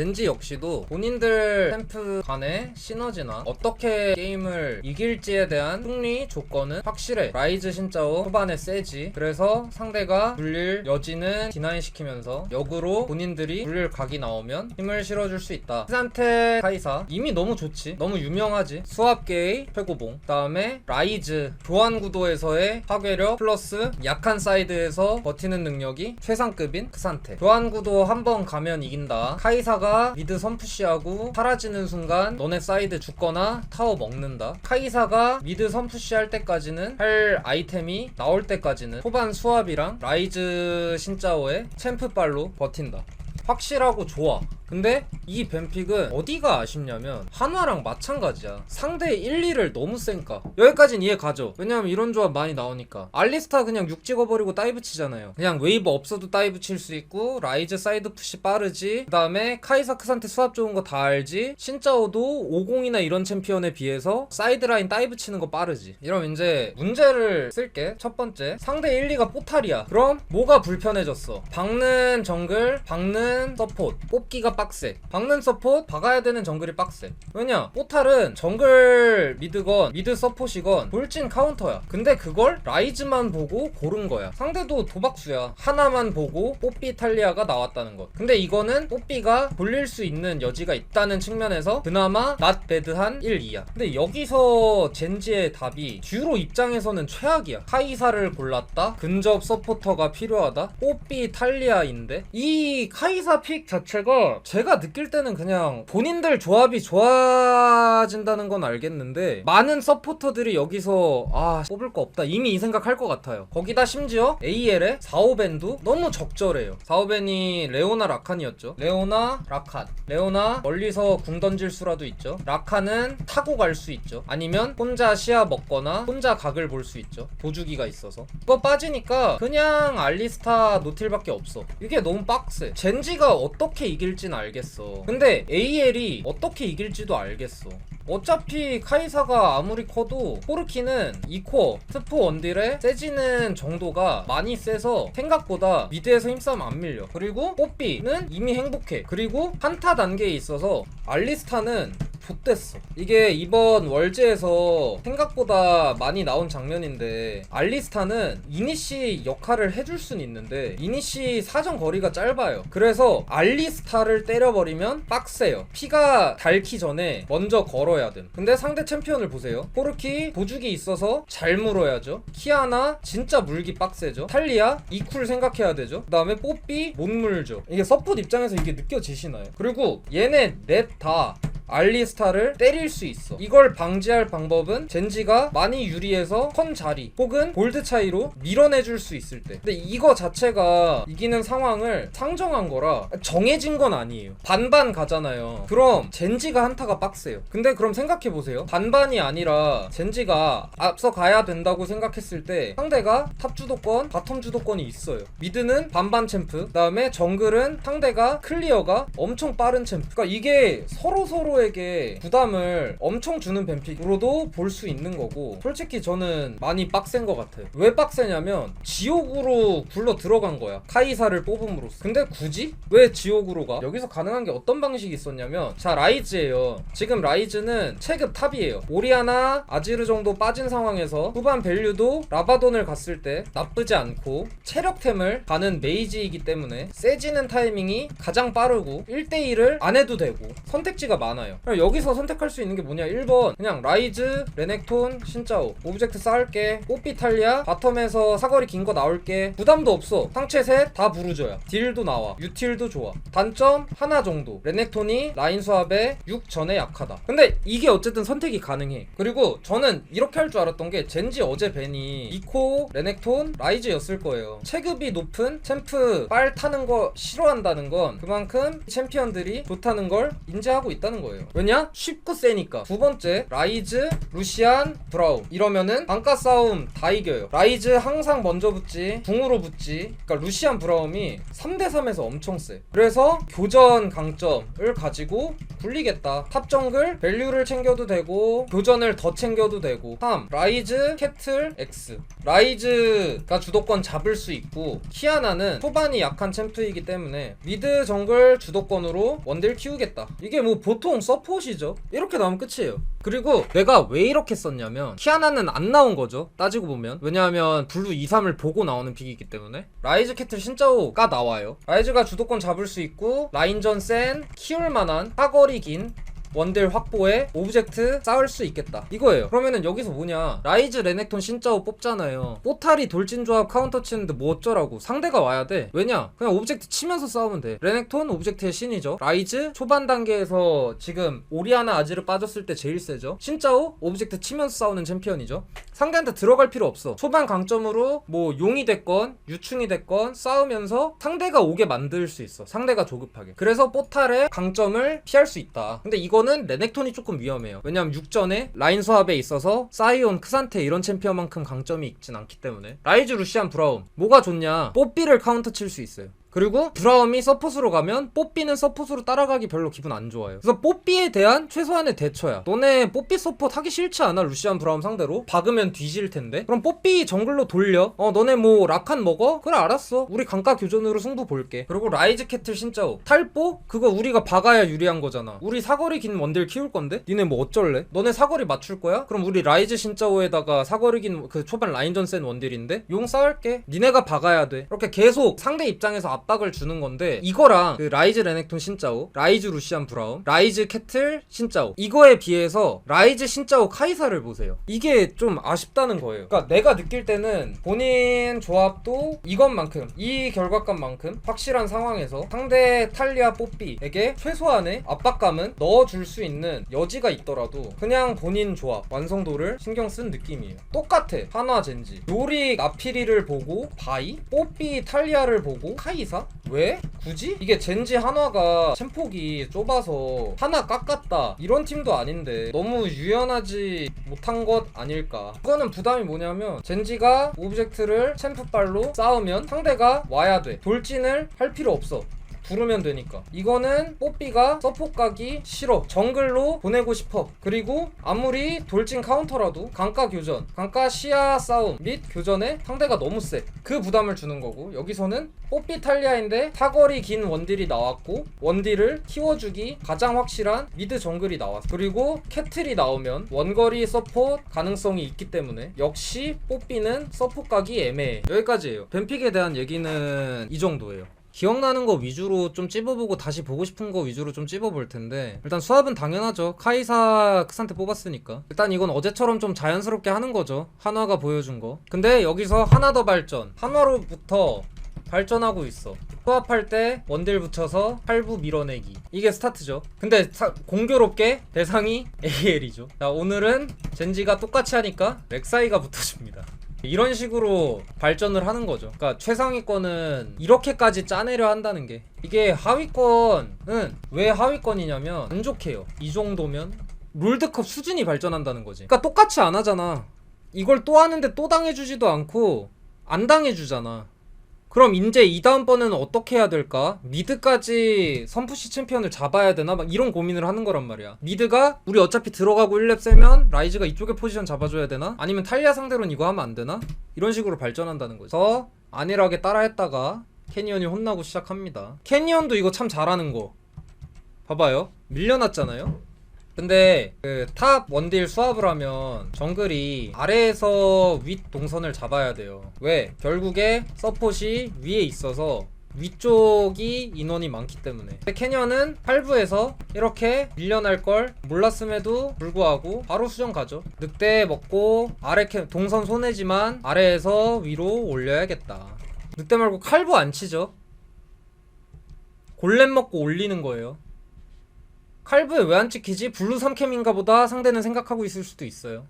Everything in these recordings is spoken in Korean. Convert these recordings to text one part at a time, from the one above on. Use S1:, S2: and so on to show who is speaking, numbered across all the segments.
S1: 젠지 역시도 본인들 챔프 간의 시너지나 어떻게 게임을 이길지에 대한 승리 조건은 확실해. 라이즈 신짜오 후반에 세지. 그래서 상대가 불릴 여지는 디나인 시키면서 역으로 본인들이 불릴 각이 나오면 힘을 실어줄 수 있다. 크산테 카이사 이미 너무 좋지. 너무 유명하지. 수압계의 최고봉. 그 다음에 라이즈 교환 구도에서의 파괴력 플러스 약한 사이드에서 버티는 능력이 최상급인 크산테. 교환 구도 한 번 가면 이긴다. 카이사가 미드 선푸시하고 사라지는 순간 너네 사이드 죽거나 타워 먹는다. 카이사가 미드 선푸시할 때까지는 할 아이템이 나올 때까지는 초반 수압이랑 라이즈 신짜오의 챔프빨로 버틴다. 확실하고 좋아. 근데 이 뱀픽은 어디가 아쉽냐면 한화랑 마찬가지야. 상대 1, 2를 너무 센까. 여기까진 이해 가죠. 왜냐면 이런 조합 많이 나오니까. 알리스타 그냥 6 찍어버리고 다이브 치잖아요. 그냥 웨이브 없어도 다이브 칠 수 있고 라이즈 사이드 푸시 빠르지. 그 다음에 카이사 크산테 수압 좋은 거 다 알지. 신짜오도 50이나 이런 챔피언에 비해서 사이드라인 다이브 치는 거 빠르지. 이러면 이제 문제를 쓸게. 첫 번째 상대 1, 2가 포탈이야. 그럼 뭐가 불편해졌어? 박는 정글, 박는 서폿, 뽑기가 빡세. 박는 서폿, 박아야 되는 정글이 빡세. 왜냐? 포탈은 정글 미드건, 미드 서폿이건 돌진 카운터야. 근데 그걸 라이즈만 보고 고른 거야. 상대도 도박수야. 하나만 보고 뽀삐 탈리아가 나왔다는 것. 근데 이거는 뽀삐가 돌릴 수 있는 여지가 있다는 측면에서 그나마 낫 배드한 1, 2야. 근데 여기서 젠지의 답이 듀로 입장에서는 최악이야. 카이사를 골랐다. 근접 서포터가 필요하다. 뽀삐 탈리아인데 이 카이사 픽 자체가 제가 느낄 때는 그냥 본인들 조합이 좋아진다는 건 알겠는데 많은 서포터들이 여기서 아 뽑을 거 없다 이미 이 생각할 것 같아요. 거기다 심지어 AL의 4호벤도 너무 적절해요. 4호벤이 레오나 라칸이었죠. 레오나 라칸. 레오나 멀리서 궁 던질 수라도 있죠. 라칸은 타고 갈 수 있죠. 아니면 혼자 시야 먹거나 혼자 각을 볼 수 있죠. 도주기가 있어서. 그거 빠지니까 그냥 알리스타 노틸밖에 없어. 이게 너무 빡세. 젠지가 어떻게 이길진 알 겠어. 근데 AL이 어떻게 이길지도 알겠어. 어차피 카이사가 아무리 커도 포르키는 2코어 스포 원딜에 세지는 정도가 많이 세서 생각보다 미드에서 힘싸움 안 밀려 그리고 뽀삐는 이미 행복해 그리고 한타 단계에 있어서 알리스타는 좆됐어. 이게 이번 월즈에서 생각보다 많이 나온 장면인데 알리스타는 이니시 역할을 해줄 순 있는데 이니시 사정 거리가 짧아요. 그래서 알리스타를 때려버리면 빡세요. 피가 닳기 전에 먼저 걸어야 돼 근데 상대 챔피언을 보세요. 포르키 도죽이 있어서 잘 물어야죠. 키아나 진짜 물기 빡세죠. 탈리아 이쿨 생각해야 되죠. 그 다음에 뽀삐 못 물죠. 이게 서폿 입장에서 이게 느껴지시나요? 그리고 얘네 넷 다 알리스타를 때릴 수 있어. 이걸 방지할 방법은 젠지가 많이 유리해서 컨 자리 혹은 볼드 차이로 밀어내줄 수 있을 때. 근데 이거 자체가 이기는 상황을 상정한 거라 정해진 건 아니에요. 반반 가잖아요. 그럼 젠지가 한타가 빡세요. 근데 그럼 생각해 보세요. 반반이 아니라 젠지가 앞서 가야 된다고 생각했을 때 상대가 탑 주도권, 바텀 주도권이 있어요. 미드는 반반 챔프, 그 다음에 정글은 상대가 클리어가 엄청 빠른 챔프. 그러니까 이게 서로 서로 에게 부담을 엄청 주는 뱀픽으로도 볼 수 있는 거고 솔직히 저는 많이 빡센 것 같아요. 왜 빡세냐면 지옥으로 굴러 들어간 거야. 카이사를 뽑음으로써. 근데 굳이 왜 지옥으로 가? 여기서 가능한 게 어떤 방식이 있었냐면 자 라이즈예요. 지금 라이즈는 체급 탑이에요. 오리아나 아지르 정도 빠진 상황에서 후반 밸류도 라바돈을 갔을 때 나쁘지 않고 체력템을 가는 메이지이기 때문에 세지는 타이밍이 가장 빠르고 1대1을 안 해도 되고 선택지가 많아요. 그럼 여기서 선택할 수 있는 게 뭐냐? 1번 그냥 라이즈, 레넥톤, 신짜오. 오브젝트 쌓을게. 뽀삐 탈리아 바텀에서 사거리 긴 거 나올게. 부담도 없어. 상체 셋다 부르줘야 딜도 나와. 유틸도 좋아. 단점 하나 정도. 레넥톤이 라인 수압에 6 전에 약하다. 근데 이게 어쨌든 선택이 가능해. 그리고 저는 이렇게 할 줄 알았던 게 젠지 어제 벤이 이코 레넥톤 라이즈였을 거예요. 체급이 높은 챔프 빨 타는 거 싫어한다는 건 그만큼 챔피언들이 좋다는 걸 인지하고 있다는 거예요 거예요. 왜냐? 쉽고 세니까. 두 번째, 라이즈, 루시안, 브라운. 이러면은 단가 싸움 다 이겨요. 라이즈 항상 먼저 붙지, 궁으로 붙지. 그러니까 루시안, 브라움이 3대3에서 엄청 세. 그래서 교전 강점을 가지고 굴리겠다. 탑 정글 밸류를 챙겨도 되고 교전을 더 챙겨도 되고 3. 라이즈, 캐틀, X. 라이즈가 주도권 잡을 수 있고 키아나는 초반이 약한 챔프이기 때문에 미드 정글 주도권으로 원딜 키우겠다. 이게 뭐 보통 서폿이죠. 이렇게 나오면 끝이에요. 그리고 내가 왜 이렇게 썼냐면 키아나는 안 나온 거죠. 따지고 보면 왜냐하면 블루 2, 3을 보고 나오는 픽이기 때문에 라이즈 캐틀 신짜오가 나와요. 라이즈가 주도권 잡을 수 있고 라인전 센 키울 만한 사거리 긴 원딜 확보에 오브젝트 쌓을 수 있겠다. 이거예요. 그러면은 여기서 뭐냐? 라이즈 레넥톤 신짜오 뽑잖아요. 뽀탈이 돌진 조합 카운터 치는데 뭐 어쩌라고. 상대가 와야 돼. 왜냐? 그냥 오브젝트 치면서 싸우면 돼. 레넥톤 오브젝트의 신이죠. 라이즈 초반 단계에서 지금 오리아나 아지르 빠졌을 때 제일 세죠. 신짜오 오브젝트 치면서 싸우는 챔피언이죠. 상대한테 들어갈 필요 없어. 초반 강점으로 뭐 용이 됐건 유충이 됐건 싸우면서 상대가 오게 만들 수 있어. 상대가 조급하게. 그래서 뽀탈의 강점을 피할 수 있다. 근데 이거 는 레넥톤이 조금 위험해요. 왜냐면 6전에 라인 소합에 있어서 사이온 크산테 이런 챔피언만큼 강점이 있진 않기 때문에. 라이즈 루시안 브라움 뭐가 좋냐? 뽀삐를 카운터 칠 수 있어요 그리고 브라움이 서폿으로 가면 뽀삐는 서폿으로 따라가기 별로 기분 안 좋아요. 그래서 뽀삐에 대한 최소한의 대처야. 너네 뽀삐 서폿 하기 싫지 않아? 루시안 브라움 상대로? 박으면 뒤질 텐데. 그럼 뽀삐 정글로 돌려. 어 너네 뭐 라칸 먹어? 그래 알았어. 우리 강가 교전으로 승부 볼게. 그리고 라이즈 캐틀 신짜오. 탈뽀? 그거 우리가 박아야 유리한 거잖아. 우리 사거리 긴 원딜 키울 건데? 니네 뭐 어쩔래? 너네 사거리 맞출 거야? 그럼 우리 라이즈 신짜오에다가 사거리 긴 그 초반 라인전 센 원딜인데? 용 싸울게. 니네가 박아야 돼. 이렇게 계속 상대 입장에서 압박을 주는 건데 이거랑 그 라이즈 레넥톤 신짜오, 라이즈 루시안 브라움, 라이즈 캐틀 신짜오 이거에 비해서 라이즈 신짜오 카이사를 보세요. 이게 좀 아쉽다는 거예요. 그러니까 내가 느낄 때는 본인 조합도 이것만큼 이 결과값만큼 확실한 상황에서 상대 탈리아 뽀삐에게 최소한의 압박감은 넣어줄 수 있는 여지가 있더라도 그냥 본인 조합 완성도를 신경 쓴 느낌이에요. 똑같아 한화 젠지 요리 나피리를 보고 바이 뽀삐 탈리아를 보고 카이사 왜? 굳이? 이게 젠지 한화가 챔폭이 좁아서 하나 깎았다 이런 팀도 아닌데 너무 유연하지 못한 것 아닐까 이거는 부담이 뭐냐면 젠지가 오브젝트를 챔프발로 쌓으면 상대가 와야 돼 돌진을 할 필요 없어 부르면 되니까. 이거는 뽀삐가 서포 가기 싫어. 정글로 보내고 싶어. 그리고 아무리 돌진 카운터라도 강가 교전 강가 시야 싸움 및 교전에 상대가 너무 세 그 부담을 주는 거고. 여기서는 뽀삐 탈리아인데 사거리 긴 원딜이 나왔고 원딜을 키워주기 가장 확실한 미드 정글이 나왔어. 그리고 캐틀이 나오면 원거리 서포트 가능성이 있기 때문에 역시 뽀삐는 서포트 가기 애매해. 여기까지예요. 뱀픽에 대한 얘기는 이 정도예요 기억나는 거 위주로 좀 찝어보고 다시 보고 싶은 거 위주로 좀 찝어볼 텐데 일단 수압은 당연하죠. 카이사 크산테 뽑았으니까. 일단 이건 어제처럼 좀 자연스럽게 하는 거죠. 한화가 보여준 거. 근데 여기서 하나 더 발전. 한화로부터 발전하고 있어. 수압할 때 원딜 붙여서 팔부 밀어내기. 이게 스타트죠. 근데 사- 공교롭게 대상이 AL이죠. 자 오늘은 젠지가 똑같이 하니까 렉사이가 붙어줍니다 이런 식으로 발전을 하는 거죠. 그러니까 최상위권은 이렇게까지 짜내려 한다는 게 이게 하위권은 왜 하위권이냐면 안 좋게요. 이 정도면 롤드컵 수준이 발전한다는 거지. 그러니까 똑같이 안 하잖아. 이걸 또 하는데 또 당해주지도 않고 안 당해주잖아. 그럼 이제 이 다음번에는 어떻게 해야 될까? 미드까지 선푸시 챔피언을 잡아야 되나? 막 이런 고민을 하는 거란 말이야. 미드가 우리 어차피 들어가고 1렙 세면 라이즈가 이쪽에 포지션 잡아줘야 되나? 아니면 탈리아 상대로는 이거 하면 안 되나? 이런 식으로 발전한다는 거죠. 그래서 안일하게 따라했다가 캐니언이 혼나고 시작합니다. 캐니언도 이거 참 잘하는 거. 봐봐요. 밀려났잖아요? 근데 그 탑 원딜 수합을 하면 정글이 아래에서 윗 동선을 잡아야 돼요. 왜? 결국에 서폿이 위에 있어서 위쪽이 인원이 많기 때문에. 캐년은 8부에서 이렇게 밀려날 걸 몰랐음에도 불구하고 바로 수정 가죠. 늑대 먹고 아래 캐 동선 손해지만 아래에서 위로 올려야겠다. 늑대 말고 칼부 안 치죠? 골렘 먹고 올리는 거예요 칼부에 왜 안 찍히지? 블루 3캠인가 보다 상대는 생각하고 있을 수도 있어요.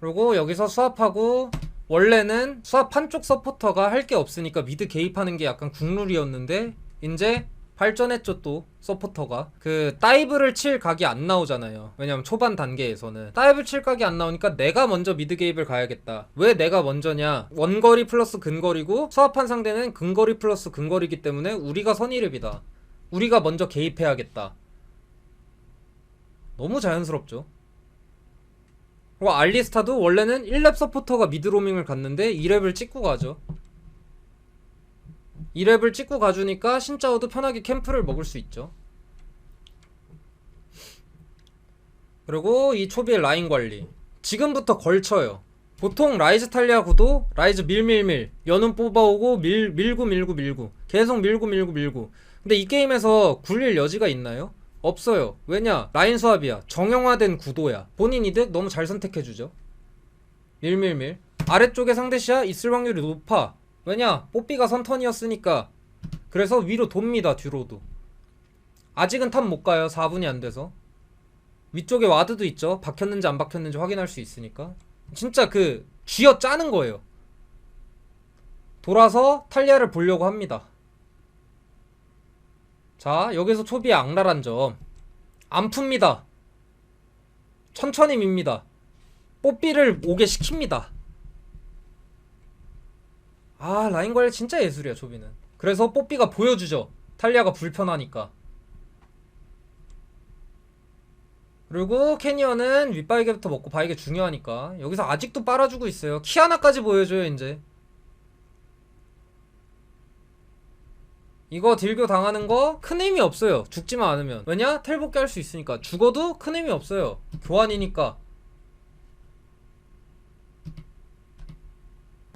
S1: 그리고 여기서 수합하고 원래는 수합 한쪽 서포터가 할 게 없으니까 미드 개입하는 게 약간 국룰이었는데 이제 발전했죠 또 서포터가. 그 다이브를 칠 각이 안 나오잖아요. 왜냐면 초반 단계에서는. 다이브 칠 각이 안 나오니까 내가 먼저 미드 게임을 가야겠다. 왜 내가 먼저냐? 원거리 플러스 근거리고 수합한 상대는 근거리 플러스 근거리기 때문에 우리가 선이랩이다 우리가 먼저 개입해야겠다 너무 자연스럽죠 그리고 알리스타도 원래는 1렙 서포터가 미드 로밍을 갔는데 2렙을 찍고 가죠 2렙을 찍고 가주니까 신짜오도 편하게 캠프를 먹을 수 있죠. 그리고 이 초비의 라인 관리. 지금부터 걸쳐요. 보통 라이즈 탈리아 구도 라이즈 밀밀밀 연운 뽑아오고 밀 밀고 밀고 밀고 계속 밀고 밀고 밀고. 근데 이 게임에서 굴릴 여지가 있나요? 없어요. 왜냐? 라인 수합이야. 정형화된 구도야. 본인 이득 너무 잘 선택해주죠. 밀밀밀. 아래쪽에 상대 시야 있을 확률이 높아. 왜냐? 뽀삐가 선턴이었으니까. 그래서 위로 돕니다 뒤로도. 아직은 탑 못 가요. 4분이 안 돼서. 위쪽에 와드도 있죠. 박혔는지 안 박혔는지 확인할 수 있으니까 진짜 그 쥐어 짜는 거예요. 돌아서 탈리아를 보려고 합니다. 자 여기서 초비의 악랄한 점. 안 풉니다. 천천히 밉니다. 뽀삐를 오게 시킵니다. 아 라인 관리 진짜 예술이야 조비는. 그래서 뽀삐가 보여주죠. 탈리아가 불편하니까 그리고 캐니언은 윗바이게부터 먹고 바이게 중요하니까. 여기서 아직도 빨아주고 있어요. 키아나까지 보여줘요 이제. 이거 딜교 당하는 거 큰 의미 없어요. 죽지만 않으면. 왜냐? 텔복귀 할 수 있으니까. 죽어도 큰 의미 없어요. 교환이니까.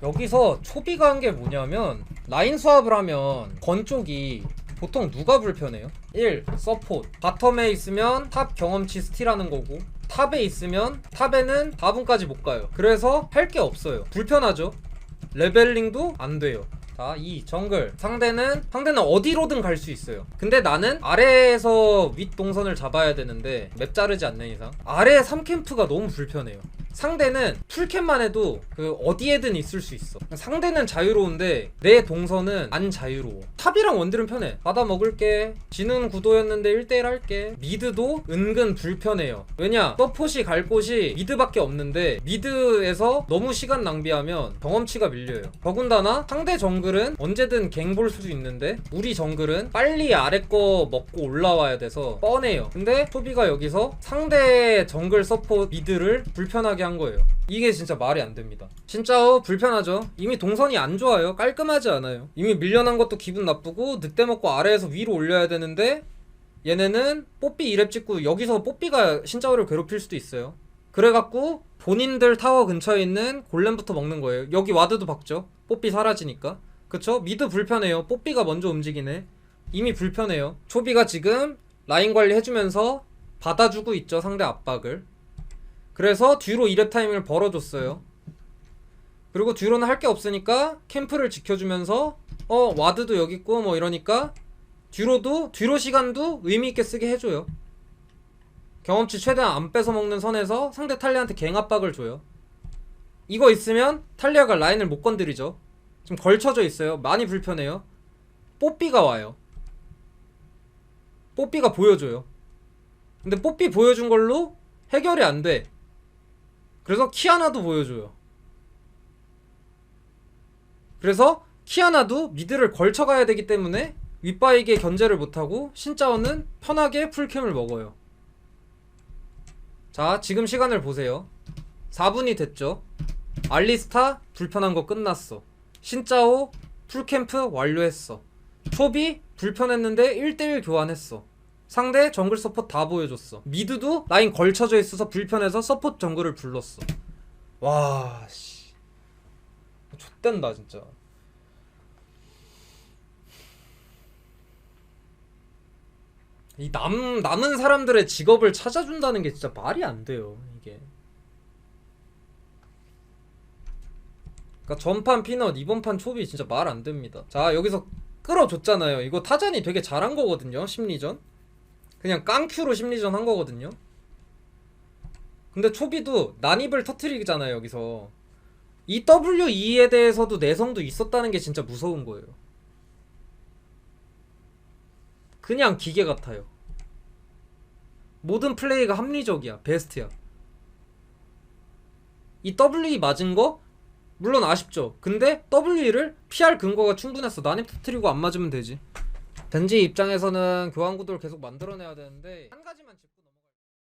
S1: 여기서 초비가 한 게 뭐냐면 라인 수합을 하면 건 쪽이 보통 누가 불편해요? 1. 서포트 바텀에 있으면 탑 경험치 스틸하는 거고 탑에 있으면 탑에는 4분까지 못 가요 그래서 할 게 없어요 불편하죠 레벨링도 안 돼요 자, 2. 정글. 상대는, 상대는 어디로든 갈 수 있어요. 근데 나는 아래에서 윗 동선을 잡아야 되는데, 맵 자르지 않는 이상. 아래 3캠프가 너무 불편해요. 상대는 풀캠만 해도 그 어디에든 있을 수 있어. 상대는 자유로운데 내 동선은 안 자유로워. 탑이랑 원딜은 편해. 받아 먹을게. 지는 구도였는데 1대1 할게. 미드도 은근 불편해요. 왜냐? 서폿이 갈 곳이 미드밖에 없는데 미드에서 너무 시간 낭비하면 경험치가 밀려요. 더군다나 상대 정글은 언제든 갱볼 수도 있는데 우리 정글은 빨리 아래 거 먹고 올라와야 돼서 뻔해요. 근데 소비가 여기서 상대 정글 서포트 미드를 불편하게 한 거예요. 이게 진짜 말이 안 됩니다. 진짜 어, 불편하죠. 이미 동선이 안 좋아요. 깔끔하지 않아요. 이미 밀려난 것도 기분 나쁘고 늑대 먹고 아래에서 위로 올려야 되는데 얘네는 뽀삐 2렙 찍고 여기서 뽀삐가 신짜오를 괴롭힐 수도 있어요. 그래갖고 본인들 타워 근처에 있는 골렘부터 먹는 거예요. 여기 와드도 박죠. 뽀삐 사라지니까. 그쵸? 미드 불편해요. 뽀삐가 먼저 움직이네. 이미 불편해요. 초비가 지금 라인 관리 해주면서 받아주고 있죠. 상대 압박을. 그래서 뒤로 2렙 타이밍을 벌어줬어요. 그리고 뒤로는 할 게 없으니까 캠프를 지켜주면서 어 와드도 여기 있고 뭐 이러니까 뒤로도 뒤로 시간도 의미 있게 쓰게 해줘요. 경험치 최대한 안 뺏어 먹는 선에서 상대 탈리아한테 갱 압박을 줘요. 이거 있으면 탈리아가 라인을 못 건드리죠. 지금 걸쳐져 있어요. 많이 불편해요. 뽀삐가 와요. 뽀삐가 보여줘요. 근데 뽀삐 보여준 걸로 해결이 안 돼. 그래서 키아나도 보여줘요. 그래서 키아나도 미드를 걸쳐가야 되기 때문에 윗바에게 견제를 못하고 신짜오는 편하게 풀캠을 먹어요. 자, 지금 시간을 보세요. 4분이 됐죠. 알리스타 불편한 거 끝났어. 신짜오 풀캠프 완료했어. 초비 불편했는데 1대1 교환했어. 상대 정글 서포트 다 보여줬어. 미드도 라인 걸쳐져 있어서 불편해서 서포트 정글을 불렀어. 와, 씨. 좆된다, 진짜. 이 남, 남은 사람들의 직업을 찾아준다는 게 진짜 말이 안 돼요, 이게. 그니까 전판 피넛, 이번 판 초비 진짜 말 안 됩니다. 자, 여기서 끌어줬잖아요. 이거 타잔이 되게 잘한 거거든요, 심리전. 그냥 깡큐로 심리전 한 거거든요. 근데 초비도 난입을 터트리잖아요, 여기서. 이 WE에 대해서도 내성도 있었다는 게 진짜 무서운 거예요. 그냥 기계 같아요. 모든 플레이가 합리적이야. 베스트야. 이 WE 맞은 거 물론 아쉽죠. 근데 WE를 피할 근거가 충분했어. 난입 터트리고 안 맞으면 되지. 덴지 입장에서는 교환 구도를 계속 만들어내야 되는데 한 가지만 짚고